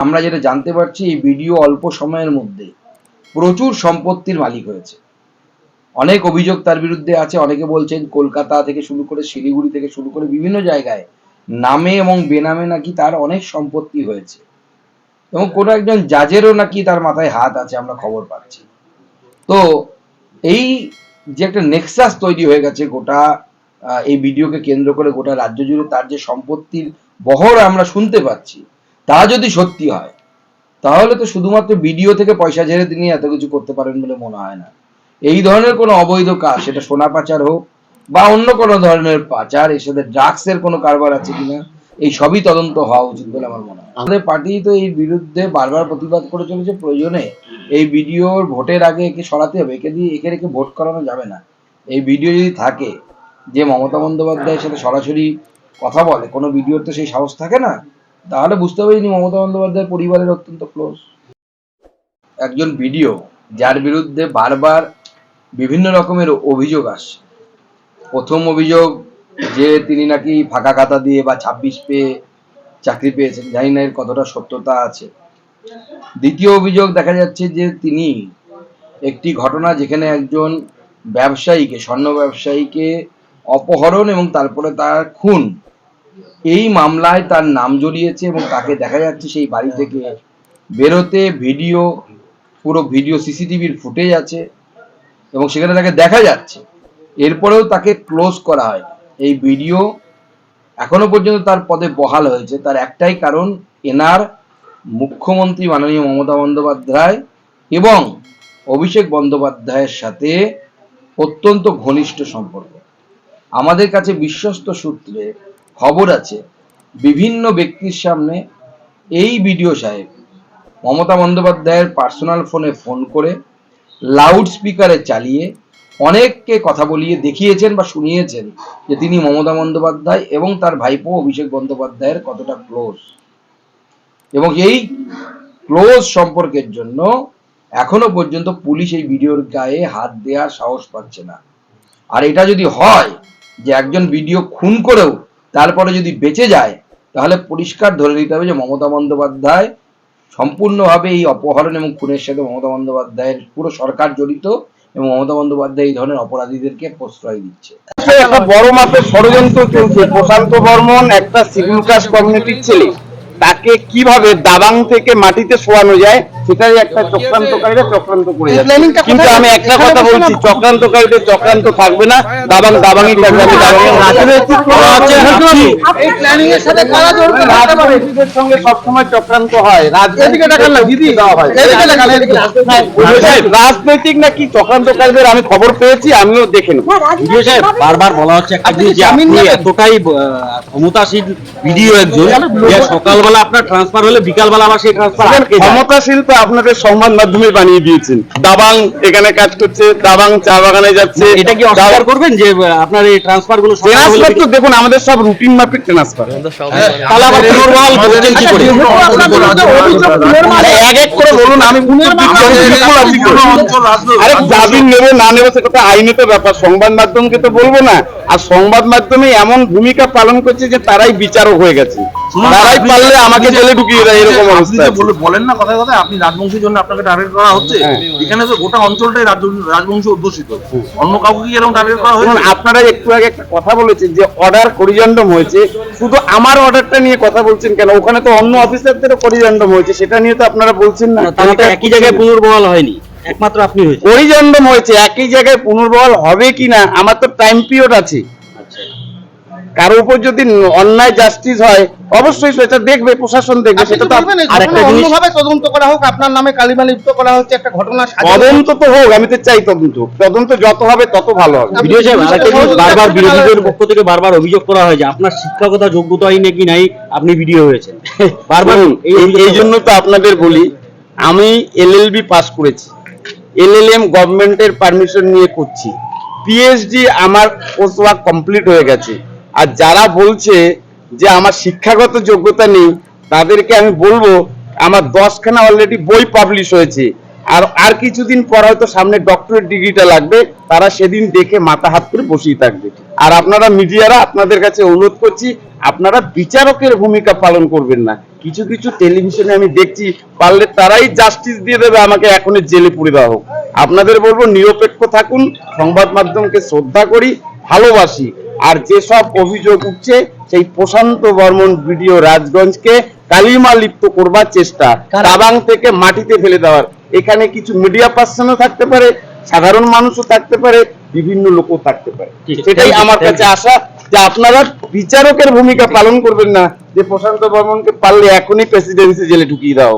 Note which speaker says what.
Speaker 1: আমরা যেটা জানতে পারছি এই ভিডিও অল্প সময়ের মধ্যে প্রচুর সম্পত্তির মালিক হয়েছে। অনেক অভিযোগ তার বিরুদ্ধে আছে, অনেকে বলছেন কলকাতা থেকে শুরু করে শিলিগুড়ি থেকে শুরু করে বিভিন্ন জায়গায় নামে এবং বেনামে নাকি তার অনেক সম্পত্তি হয়েছে। এবং কোনো একজন জাজেরও নাকি তার মাথায় হাত আছে, আমরা খবর পাচ্ছি। তো এই যে একটা নেক্সাস তৈরি হয়ে গেছে গোটা এই ভিডিওকে কেন্দ্র করে গোটা রাজ্য জুড়ে তার যে সম্পত্তির বহর আমরা শুনতে পাচ্ছি তা যদি সত্যি হয়, তাহলে তো শুধুমাত্র ভিডিও থেকে পয়সা ঝেড়ে তিনি এত কিছু করতে পারেন বলে মনে হয় না। এই ধরনের কোনো অবৈধ কাজ, সেটা সোনা পাচার হোক বা অন্য কোনো ধরনের পাচার এর সাথে ড্রাগস এর কোনো কারবার আছে কিনা, এই সবই তদন্ত হওয়া উচিত বলে আমার মনে হয়। আমাদের পার্টি তো এই বিরুদ্ধে বারবার প্রতিবাদ করে চলেছে, প্রয়োজনে এই ভিডিওর ভোটের আগে একে সরাতে হবে, একে দিয়ে একে রেখে ভোট করানো যাবে না। এই ভিডিও যদি থাকে, যে মমতা বন্দ্যোপাধ্যায়ের সাথে সরাসরি কথা বলে, কোনো ভিডিওর তো সেই সাহস থাকে না। তাহলে বুঝতে ইনি মমতা বন্দ্যোপাধ্যায়ের পরিবারের অত্যন্ত ক্লোজ একজন ভিডিও যার বিরুদ্ধে বারবার বিভিন্ন রকমের অভিযোগ আসছে প্রথম অভিযোগ যে তিনি নাকি ফাঁকা খাতা দিয়ে বা ছাব্বিশ পেয়ে চাকরি পেয়েছেন, জানি না এর কতটা সত্যতা আছে। দ্বিতীয় অভিযোগ দেখা যাচ্ছে যে তিনি একটি ঘটনা যেখানে একজন ব্যবসায়ীকে, স্বর্ণ ব্যবসায়ীকে অপহরণ এবং তারপরে তার খুন এই মামলায় তার নাম জড়িয়েছে এবং তাকে দেখা যাচ্ছে সেই বাড়ি থেকে বেরোতে ভিডিও, পুরো ভিডিও সিসিটিভির ফুটেজ আছে এবং সেখানে তাকে দেখা যাচ্ছে। এরপরেও তাকে ক্লোজ করা হয়। এই ভিডিও এখনও পর্যন্ত তার পদে বহাল হয়েছে। তার একটাই কারণ এনার মুখ্যমন্ত্রী মাননীয় মমতা বন্দ্যোপাধ্যায় এবং অভিষেক বন্দ্যোপাধ্যায়ের সাথে অত্যন্ত ঘনিষ্ঠ সম্পর্ক। আমাদের কাছে বিশ্বস্ত সূত্রে খবর আছে, বিভিন্ন ব্যক্তির সামনে এই ভিডিও সাহেব, মমতা বন্দ্যোপাধ্যায়ের পার্সোনাল ফোনে ফোন করে লাউড স্পিকারে চালিয়ে অনেককে কথা বলিয়ে দেখিয়েছেন বা শুনিয়েছেন যে তিনি মমতা বন্দ্যোপাধ্যায় এবং তার ভাইপো অভিষেক বন্দ্যোপাধ্যায়ের কতটা ক্লোজ এবং এই ক্লোজ সম্পর্কের জন্য এখনও পর্যন্ত পুলিশ এই ভিডিওর গায়ে হাত দেওয়ার সাহস পাচ্ছে না। আর এটা যদি হয় যে একজন ভিডিও খুন করেও তারপরে যদি বেঁচে যায়, তাহলে পরিষ্কার ধরে নিতে হবে যে মমতা বন্দ্যোপাধ্যায় সম্পূর্ণভাবে এই অপহরণ এবং খুনের সাথে মমতা বন্দ্যোপাধ্যায়ের পুরো সরকার জড়িত এবং মমতা বন্দ্যোপাধ্যায় এই ধরনের অপরাধীদেরকে প্রশ্রয় দিচ্ছে।
Speaker 2: একটা বড় মাপের ষড়যন্ত্র চলছে। প্রশান্ত বর্মন একটা শিডিউল কাস্ট কমিউনিটির ছেলে, তাকে কীভাবে দাবাং থেকে মাটিতে শোয়ানো যায় সেটাই একটা চক্রান্তকারীরা চক্রান্ত করে যাচ্ছে। কিন্তু আমি একটা কথা বলছি চক্রান্তকারীদের চক্রান্ত থাকবে না দাবাং দাবাংই থাকবে। আমি দাবাংয়ের রাজনৈতিক আছে
Speaker 3: এই প্ল্যানিং এর সাথে কারা জড়িত থাকতে পারে
Speaker 2: রাজনীতিদের সঙ্গে সবসময় চক্রান্ত হয়।
Speaker 3: না দিদি।
Speaker 2: দেওয়া হয়। সাহেব, রাজনৈতিক নাকি চক্রান্তকারীদের? আমি খবর পেয়েছি আমিও দেখে নেব।
Speaker 4: বারবার বলা হচ্ছে একটা জিনিস যে আপনি এতটাই ক্ষমতাশীল ভিডিও একজন সকালবেলা আপনার ট্রান্সফার হলে বিকালবেলা আবার সেই ট্রান্সফার
Speaker 2: ক্ষমতাশীল তো আপনাদের সংবাদ মাধ্যমে বানিয়ে দিয়েছেন। দাবাং এখানে কাজ করছে দাবাং চা বাগানে যাচ্ছে।
Speaker 4: এটা কি অস্বীকার করবেন যে আপনার এই ট্রান্সফারগুলো
Speaker 2: ট্রান্সফার তো দেখুন আমাদের সব রুটিন মাফিক ট্রান্সফার
Speaker 4: তাহলে আবার পুনর্বহাল করছেন কি করে?
Speaker 2: এক এক করে বলুন আমি আরে জামিন নেব না নেব সেটা তো আইনত ব্যাপার সংবাদ মাধ্যমকে তো বলব না। আর সংবাদ মাধ্যমে এমন ভূমিকা পালন করছে যে তারাই বিচারক হয়ে গেছে। তারাই পারলে আমাকে জেলে ঢুকিয়ে দেয় এরকম অবস্থা
Speaker 5: বলেন না কথা কথা আপনি রাজবংশীর জন্য আপনাকে টার্গেট করা হচ্ছে?
Speaker 2: হ্যাঁ।
Speaker 5: এখানে তো গোটা অঞ্চলটাই রাজ- রাজবংশী অধ্যুষিত। অন্য কাউকে কি এরকম টার্গেট করা হয়েছে?
Speaker 2: আপনারা একটু আগে একটা কথা বলেছেন যে অর্ডার করিজন্ডম হয়েছে শুধু আমার অর্ডারটা নিয়ে কথা বলছেন কেন? ওখানে তো অন্য অফিসারদেরও করিজন্ডম হয়েছে সেটা নিয়ে তো আপনারা বলছেন না।
Speaker 4: তাহলে তো একই জায়গায় পুনর্বহাল হয়নি একমাত্র আপনি হয়েছে
Speaker 2: করিজন্ডম হয়েছে একই জায়গায় পুনর্বহাল হবে কিনা আমার তো টাইম পিরিয়ড আছে। কারোর উপর যদি অন্যায় জাস্টিস হয় অবশ্যই সেটা দেখবে প্রশাসন দেখবে সেটা
Speaker 3: তো
Speaker 2: তো
Speaker 3: বলবেন এই
Speaker 4: আর
Speaker 3: ঘটনা
Speaker 4: একটা জিনিস-
Speaker 3: অন্যভাবে তদন্ত করা হোক আপনার নামে কালিমা লিপ্ত করা হচ্ছে একটা ঘটনা
Speaker 2: তদন্ত তো হোক আমি তো চাই তদন্ত। তদন্ত যত হবে তত ভালো হবে।
Speaker 3: আপনি
Speaker 4: ভিডিও সাহেব আরেকটা জিনিস বারবার বিরোধীদের পক্ষ থেকে বারবার অভিযোগ করা হয় যে আপনার শিক্ষকতা যোগ্যতাই নাকি নাই আপনি ভিডিও হয়েছেন। বারবার এই
Speaker 2: জন্য তো আপনাদের বলি আমি এলএলবি পাস করেছি এলএলএম গভর্নমেন্টের পারমিশন নিয়ে করছি। পিএইচডি আমার কোর্স ওয়ার্ক কমপ্লিট হয়ে গেছে। আর যারা বলছে যে আমার শিক্ষাগত যোগ্যতা নেই, তাদেরকে আমি বলব, আমার দশখানা অলরেডি বই পাবলিশ হয়েছে। আর আর কিছুদিন পর হয়তো সামনে ডক্টরেট ডিগ্রিটা লাগবে, তারা সেদিন দেখে মাথা হাত করে বসেই থাকবে। আর আপনারা মিডিয়ারা আপনাদের কাছে অনুরোধ করছি, আপনারা বিচারকের ভূমিকা পালন করবেন না। কিছু কিছু টেলিভিশনে আমি দেখছি, পারলে তারাই জাস্টিস দিয়ে দেবে, আমাকে এখনই জেলে পুরে দেওয়া হোক। আপনাদের বলব, নিরপেক্ষ থাকুন, সংবাদ মাধ্যমকে শ্রদ্ধা করি, ভালোবাসি। আর যেসব অভিযোগ উঠছে সেই প্রশান্ত বর্মন ভিডিও রাজগঞ্জকে কালিমা লিপ্ত করবার চেষ্টা তাবাং থেকে মাটিতে ফেলে দেওয়ার। এখানে কিছু মিডিয়া পার্সনও থাকতে পারে সাধারণ মানুষও থাকতে পারে বিভিন্ন লোকও থাকতে পারে। সেটাই আমার কাছে আশা যে আপনারা বিচারকের ভূমিকা পালন করবেন না যে প্রশান্ত বর্মনকে পারলে এখনই প্রেসিডেন্সি জেলে ঢুকিয়ে দাও